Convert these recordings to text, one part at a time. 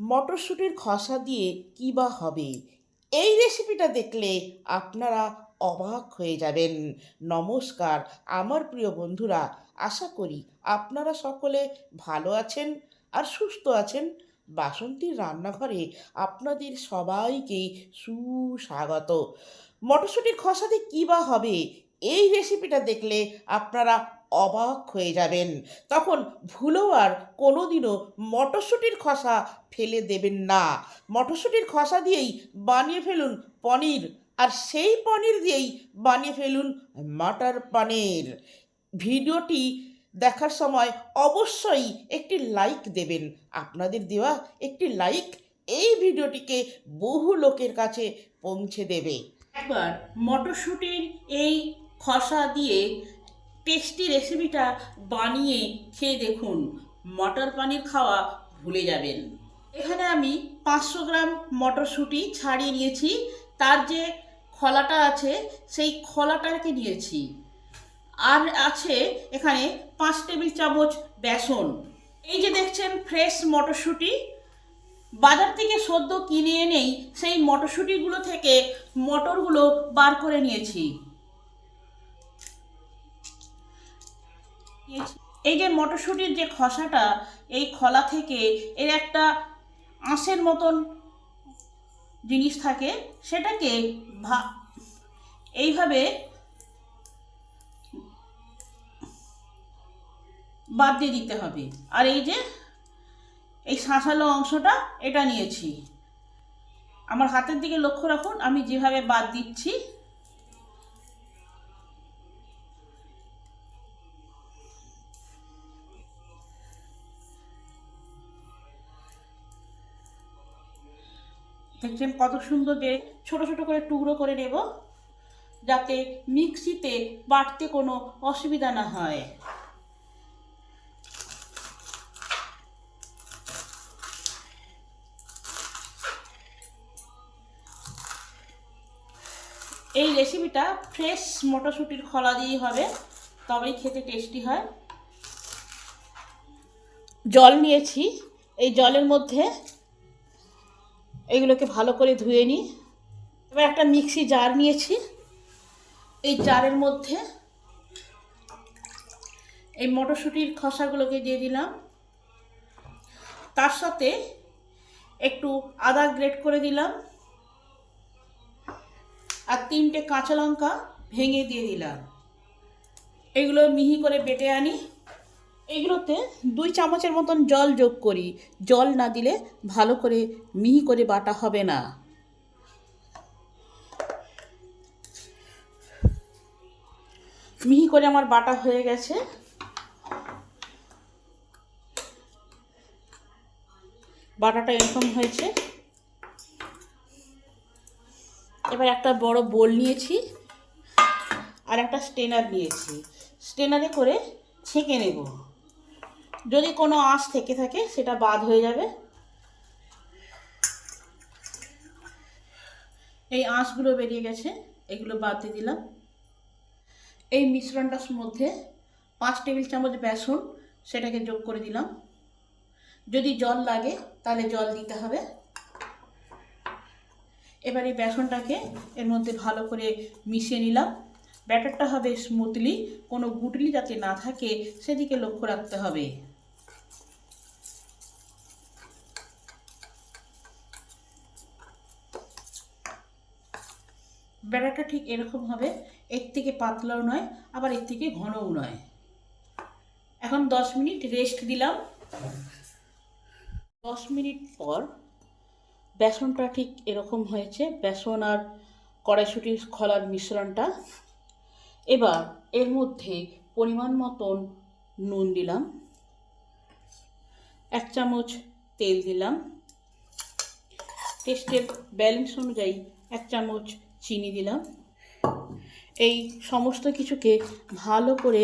মটরশুঁটির খসা দিয়ে কী বা হবে? এই রেসিপিটা দেখলে আপনারা অবাক হয়ে যাবেন। নমস্কার, আমার প্রিয় বন্ধুরা, আশা করি আপনারা সকলে ভালো আছেন আর সুস্থ আছেন। বাসন্তীর রান্নাঘরে আপনাদের সবাইকে সুস্বাগত। মটরশুঁটির খসাতে কী বা হবে এই রেসিপিটা দেখলে আপনারা অবাক হয়ে যাবেন। তখন ভুলেও আর কোনোদিনও মটরশুঁটির খসা ফেলে দেবেন না। মটরশুঁটির খসা দিয়েই বানিয়ে ফেলুন পনির, আর সেই পনির দিয়েই বানিয়ে ফেলুন মাটার পনির। ভিডিওটি দেখার সময় অবশ্যই একটি লাইক দেবেন। আপনাদের দেওয়া একটি লাইক এই ভিডিওটিকে বহু লোকের কাছে পৌঁছে দেবে। একবার মটরশুঁটির এই খসা দিয়ে টেস্টি রেসিপিটা বানিয়ে খেয়ে দেখুন। মটর পানির খাওয়া ভুলে যাবেন। এখানে আমি পাঁচশো গ্রাম মটরশুঁটি ছাড়িয়ে নিয়েছি। তার যে খোলাটা আছে, সেই খোলাটাকে নিয়েছি। আর আছে এখানে পাঁচ টেবিল চামচ বেসন। এই যে দেখছেন ফ্রেশ মটরশুঁটি। বাজার থেকে সদ্য কিনে এনেই সেই মটরশুঁটিগুলো থেকে মটরগুলো বার করে নিয়েছি। এই যে মটরশুঁটির যে খসাটা, এই খলা থেকে এর একটা আঁশের মতন জিনিস থাকে, সেটাকে ভা, এইভাবে বাদ দিয়ে দিতে হবে। আর এই যে, এই শাঁসালো অংশটা এটা নিয়েছি। আমার হাতের দিকে লক্ষ্য রাখুন, আমি যেভাবে বাদ দিচ্ছি দেখছেন কত সুন্দর যে ছোট ছোট করে টুকরো করে নেব, যাতে মিক্সিতে বাটতে কোনো অসুবিধা না হয়। এই রেসিপিটা ফ্রেশ মটরশুঁটির খোলা দিয়েই হবে, তবেই খেতে টেস্টি হয়। জল নিয়েছি, এই জলের মধ্যে এগুলোকে ভালো করে ধুয়ে নিই। এবার একটা মিক্সি জার নিয়েছি। এই জারের মধ্যে এই মটরশুঁটির খসাগুলোকে দিয়ে দিলাম। তার সাথে একটু আদা গ্রেট করে দিলাম। আর তিনটে কাঁচা লঙ্কা ভেঙে দিয়ে দিলাম। এগুলো মিহি করে বেটে আনি। এগুলোতে দুই চামচের মতন জল যোগ করি। জল না দিলে ভালো করে মিহি করে বাটা হবে না। মিহি করে আমার বাটা হয়ে গেছে। বাটাটা এরকম হয়েছে। এবার একটা বড় বোল নিয়েছি আর একটা স্টেনার নিয়েছি। স্টেনারে করে ছেঁকে নেব। যদি কোনো আঁশ থেকে থাকে, সেটা বাদ হয়ে যাবে। এই আঁশগুলো বেরিয়ে গেছে, এগুলো বাদ দিয়ে দিলাম। এই মিশ্রণটার মধ্যে পাঁচ টেবিল চামচ বেসন, সেটাকে যোগ করে দিলাম। যদি জল লাগে, তাহলে জল দিতে হবে। এবার এই বেসনটাকে এর মধ্যে ভালো করে মিশিয়ে নিলাম। ব্যাটারটা হবে স্মুথলি কোনো গুটলি যাতে না থাকে, সেদিকে লক্ষ্য রাখতে হবে। ব্যাটারটা ঠিক এরকম হবে, এর থেকে পাতলাও নয়, আবার এর থেকে ঘনও নয়। এখন দশ মিনিট রেস্ট দিলাম। দশ মিনিট পর বেসনটা ঠিক এরকম হয়েছে, বেসন আর কড়াইশুটির খোলার মিশ্রণটা এবার এর মধ্যে পরিমাণ মতন নুন দিলাম। এক চামচ তেল দিলাম। টেস্টের ব্যালেন্স অনুযায়ী এক চামচ চিনি দিলাম। এই সমস্ত কিছুকে ভালো করে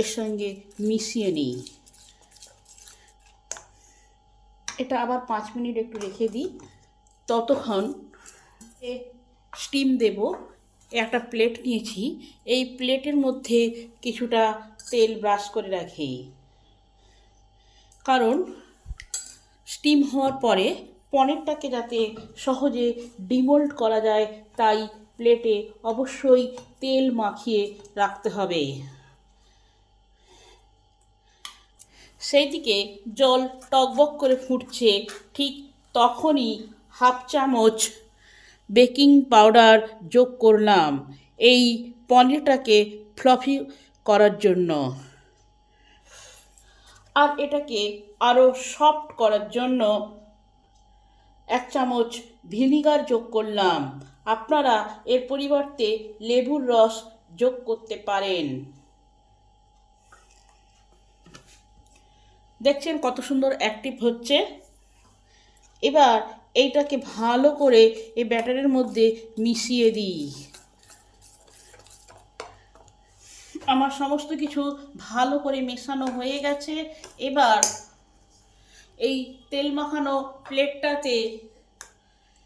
এর সঙ্গে মিশিয়ে নিই। এটা আবার পাঁচ মিনিট একটু রেখে দিই। ততক্ষণ স্টিম দেব। একটা প্লেট নিয়েছি। এই প্লেটের মধ্যে কিছুটা তেল ব্রাশ করে রাখি। কারণ স্টিম হওয়ার পরে পনিরটাকে যাতে সহজে ডিমোল্ড করা যায়, তাই প্লেটে অবশ্যই তেল মাখিয়ে রাখতে হবে। সেই দিকে জল টকবক করে ফুটছে, ঠিক তখনই হাফ চামচ বেকিং পাউডার যোগ করলাম। এই পনিরটাকে ফ্লফি করার জন্য। আর এটাকে আরও সফট করার জন্য এক চামচ ভিনিগার যোগ করলাম। আপনারা এর পরিবর্তে লেবুর রস যোগ করতে পারেন। দেখছেন কত সুন্দর অ্যাক্টিভ হচ্ছে? এবার এইটাকে ভালো করে এই ব্যাটারের মধ্যে মিশিয়ে দিই। আমার সমস্ত কিছু ভালো করে মেশানো হয়ে গেছে। এবার এই তেল মাখানো প্লেটটাতে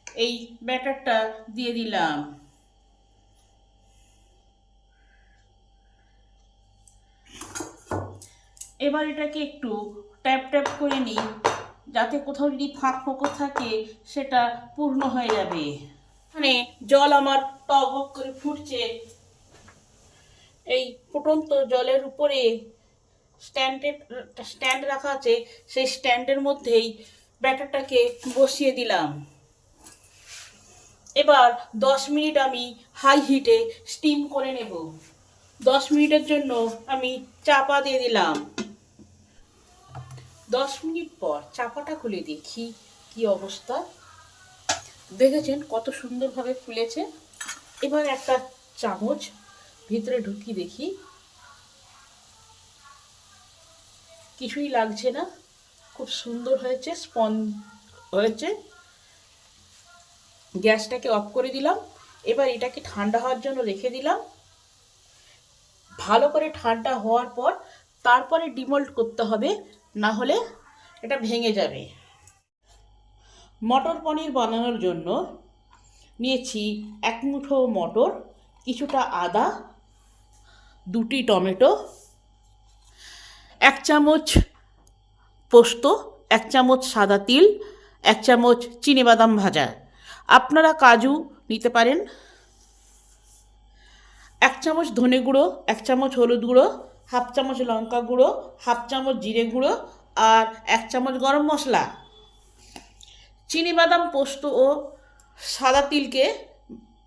এই ব্যাটারটা দিয়ে দিলাম। এবার এটাকে একটু ট্যাপ ট্যাপ করে নিই। যাতে কোথাও যদি ফাঁক ফোকর থাকে, সেটা পূর্ণ হয়ে যাবে। মানে জল আমার টক করে ফুটছে। এই ফুটন্ত জলের উপরে স্ট্যান্ডের স্ট্যান্ড রাখা আছে, সেই স্ট্যান্ডের মধ্যেই ব্যাটারটাকে বসিয়ে দিলাম। এবার দশ মিনিট আমি হাই হিটে স্টিম করে নেব। দশ মিনিটের জন্য আমি চাপা দিয়ে দিলাম। দশ মিনিট পর চাপাটা খুলে দেখি কি অবস্থা। দেখেছেন কত সুন্দরভাবে ফুলেছে। এবার একটা চামচ ভিতরে ঢুকি দেখি। কিছুই লাগছে না। খুব সুন্দর হয়েছে, স্পন হয়েছে। গ্যাসটাকে অফ করে দিলাম। এবার এটাকে ঠান্ডা হওয়ার জন্য রেখে দিলাম। ভালো করে ঠান্ডা হওয়ার পর তারপরে ডিমোল্ড করতে হবে। না হলে এটা ভেঙে যাবে। মটর পনির বানানোর জন্য নিয়েছি এক মুঠো মটর, কিছুটা আদা, দুটি টমেটো, এক চামচ পোস্ত, এক চামচ সাদা তিল, এক চামচ বাদাম ভাজা। আপনারা কাজু নিতে পারেন। এক চামচ ধনে গুঁড়ো, এক চামচ হলুদ গুঁড়ো হাফ চামচ লঙ্কা গুঁড়ো, হাফ চামচ জিরে গুঁড়ো আর এক চামচ গরম মশলা। চিনি বাদাম পোস্ত ও সাদা তিলকে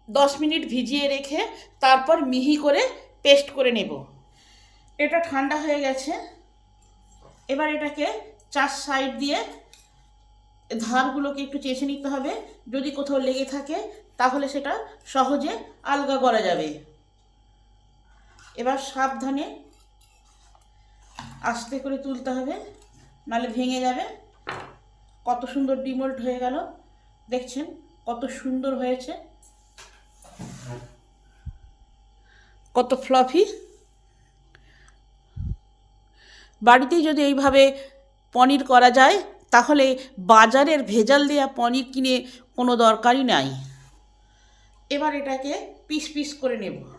দশ মিনিট ভিজিয়ে রেখে তারপর মিহি করে পেস্ট করে নেব। এটা ঠান্ডা হয়ে গেছে। এবার এটাকে চার সাইড দিয়ে ধারগুলোকে একটু চেঁচে নিতে হবে। যদি কোথাও লেগে থাকে, তাহলে সেটা সহজে আলগা করা যাবে। এবার সাবধানে আস্তে করে তুলতে হবে, নাহলে ভেঙে যাবে। কত সুন্দর ডিমোল্ট হয়ে গেল। দেখছেন কত সুন্দর হয়েছে। কত ফ্লফি। বাড়িতেই যদি এইভাবে পনির করা যায়, তাহলে বাজারের ভেজাল দেওয়া পনির কিনে কোনো দরকারই নাই। এবার এটাকে পিস পিস করে নেব।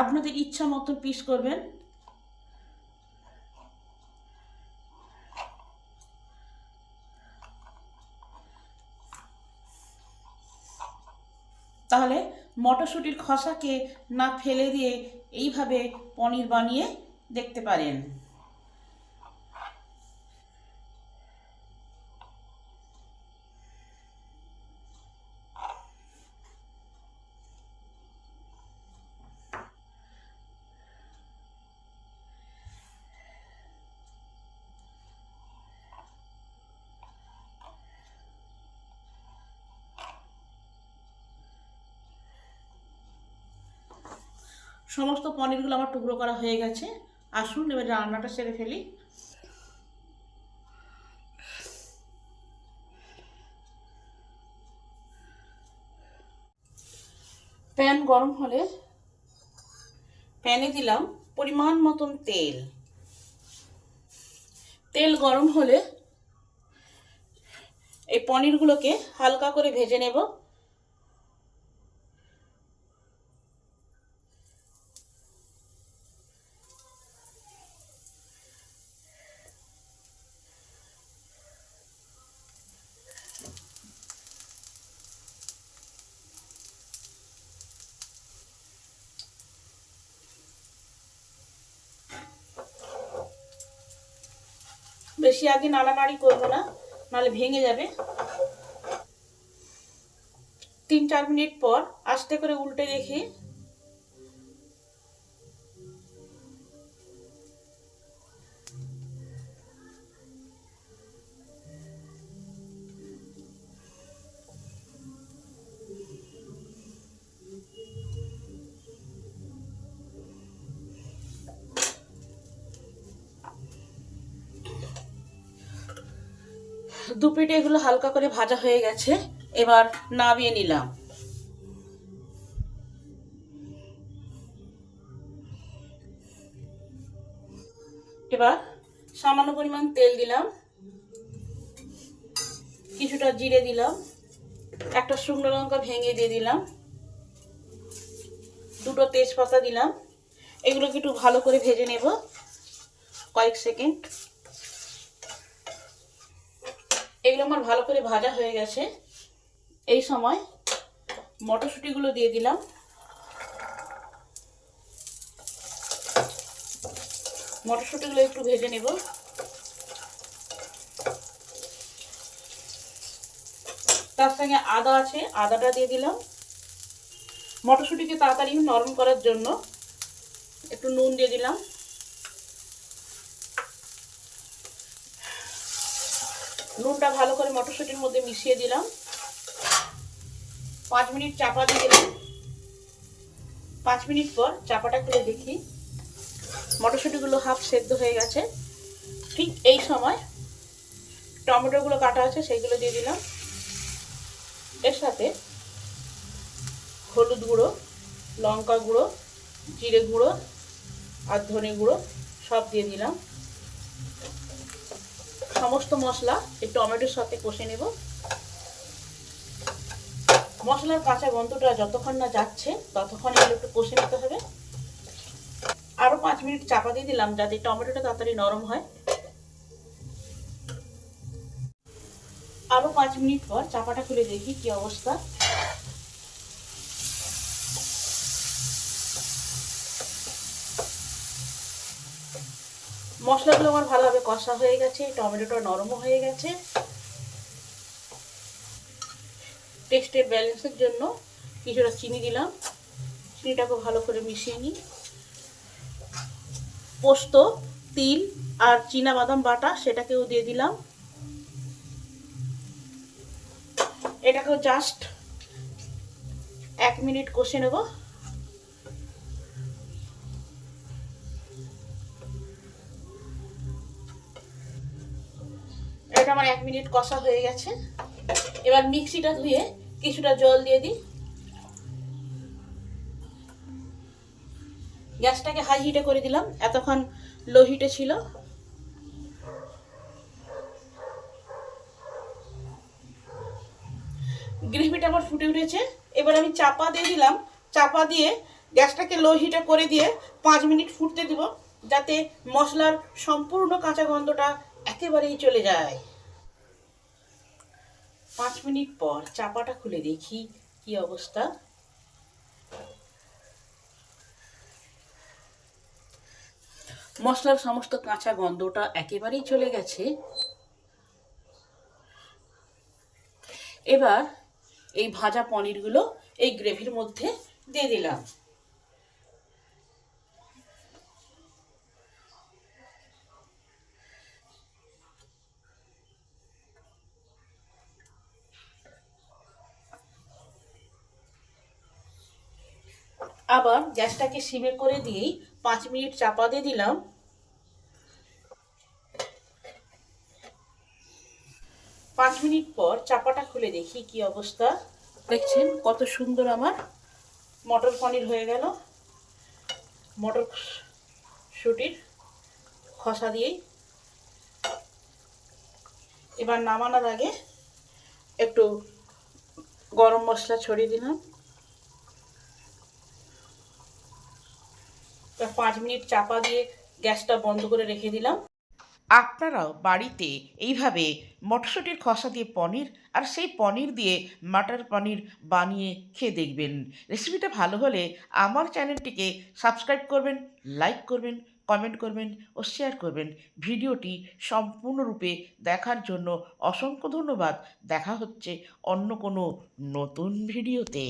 আপনাদের ইচ্ছা মতো পিস করবেন। তাহলে মটরশুঁটির খসাকে না ফেলে দিয়ে এইভাবে পনির বানিয়ে দেখতে পারেন। সমস্ত পনিরগুলো আমার টুকরো করা হয়ে গেছে। আসুন, এবার রান্নাটা সেরে ফেলি। প্যান গরম হলে প্যানে দিলাম পরিমাণ মতন তেল। তেল গরম হলে এই পনিরগুলোকে হালকা করে ভেজে নেব। বেশি আগে নাড়ানাড়ি করব না, নাহলে ভেঙে যাবে। তিন চার মিনিট পর আস্তে করে উল্টে দেখি। দু পিঠে এগুলো হালকা করে ভাজা হয়ে গেছে, এবার নামিয়ে নিলাম। এবার সামান্য পরিমাণ তেল দিলাম। কিছুটা জিরে দিলাম। একটা শুকনো লঙ্কা ভেঙে দিয়ে দিলাম। দুটো তেজপাতা দিলাম। এগুলোকে একটু ভালো করে ভেজে নেব কয়েক সেকেন্ড। এগুলো আমার ভালো করে ভাজা হয়ে গেছে। এই সময় মটরশুঁটিগুলো দিয়ে দিলাম। মটরশুঁটিগুলো একটু ভেজে নেব। তার সঙ্গে আদা আছে, আদাটা দিয়ে দিলাম। মটরশুঁটিকে তাড়াতাড়ি নরম করার জন্য একটু নুন দিয়ে দিলাম। নুনটা ভালো করে মটরশুঁটির মধ্যে মিশিয়ে দিলাম। পাঁচ মিনিট চাপা দিয়ে দিলাম। পাঁচ মিনিট পর চাপাটা খুলে দেখি। মটরশুঁটিগুলো হাফ সেদ্ধ হয়ে গেছে। ঠিক এই সময় টমেটোগুলো কাটা আছে, সেইগুলো দিয়ে দিলাম। এর সাথে হলুদ গুঁড়ো, লঙ্কা গুঁড়ো, জিরে গুঁড়ো আর ধনে গুঁড়ো সব দিয়ে দিলাম। সমস্ত মশলা এই টমেটোর সাথে কষে নেব। মশলার কাঁচা গন্ধটা যতক্ষণ না যাচ্ছে, ততক্ষণ এগুলো একটু কষে নিতে হবে। আরও পাঁচ মিনিট চাপা দিয়ে দিলাম যাতে টমেটোটা তাড়াতাড়ি নরম হয়। আরও পাঁচ মিনিট পর চাপাটা খুলে দেখি কি অবস্থা। মশলাগুলো আমার ভালোভাবে কষা হয়ে গেছে, টমেটোটা নরমও হয়ে গেছে। টেস্টের ব্যালেন্সের জন্য কিছুটা চিনি দিলাম। চিনিটাকে ভালো করে মিশিয়ে নিই। পোস্ত, তিল আর চীনা বাদাম বাটা সেটাকেও দিয়ে দিলাম। এটাকেও জাস্ট এক মিনিট কষে নেব। এটা আমার এক মিনিট কষা হয়ে গেছে। এবার মিক্সিটা ধুয়ে কিছুটা জল দিয়ে দিই। গ্যাসটাকে হাই হিটে করে দিলাম। এতক্ষণ লো হিটে ছিল। গ্রেভিটা আমার ফুটে উঠেছে। এবার আমি চাপা দিয়ে দিলাম। চাপা দিয়ে গ্যাসটাকে লো হিটে করে দিয়ে পাঁচ মিনিট ফুটতে দিব, যাতে মশলার সম্পূর্ণ কাঁচা গন্ধটা একেবারেই চলে যায়। পাঁচ মিনিট পর চাপাটা খুলে দেখি কি অবস্থা। মশলার সমস্ত কাঁচা গন্ধটা একেবারেই চলে গেছে। এবার এই ভাজা পনিরগুলো এই গ্রেভির মধ্যে দিয়ে দিলাম আবার গ্যাসটাকে সিমে করে দিয়েই পাঁচ মিনিট চাপা দিয়ে দিলাম। পাঁচ মিনিট পর চাপাটা খুলে দেখি কি অবস্থা। দেখছেন কত সুন্দর আমার মটর পনির হয়ে গেল। মটর শুটির খসা দিয়েই। এবার নামানোর আগে একটু গরম মশলা ছড়িয়ে দিলাম। পাঁচ মিনিট চাপা দিয়ে গ্যাসটা বন্ধ করে রেখে দিলাম। আপনারাও বাড়িতে এইভাবে মটরশুঁটির খসা দিয়ে পনির আর সেই পনির দিয়ে মাটার পনির বানিয়ে খেয়ে দেখবেন। রেসিপিটা ভালো হলে আমার চ্যানেলটিকে সাবস্ক্রাইব করবেন, লাইক করবেন, কমেন্ট করবেন ও শেয়ার করবেন। ভিডিওটি সম্পূর্ণরূপে দেখার জন্য অসংখ্য ধন্যবাদ। দেখা হচ্ছে অন্য কোনো নতুন ভিডিওতে।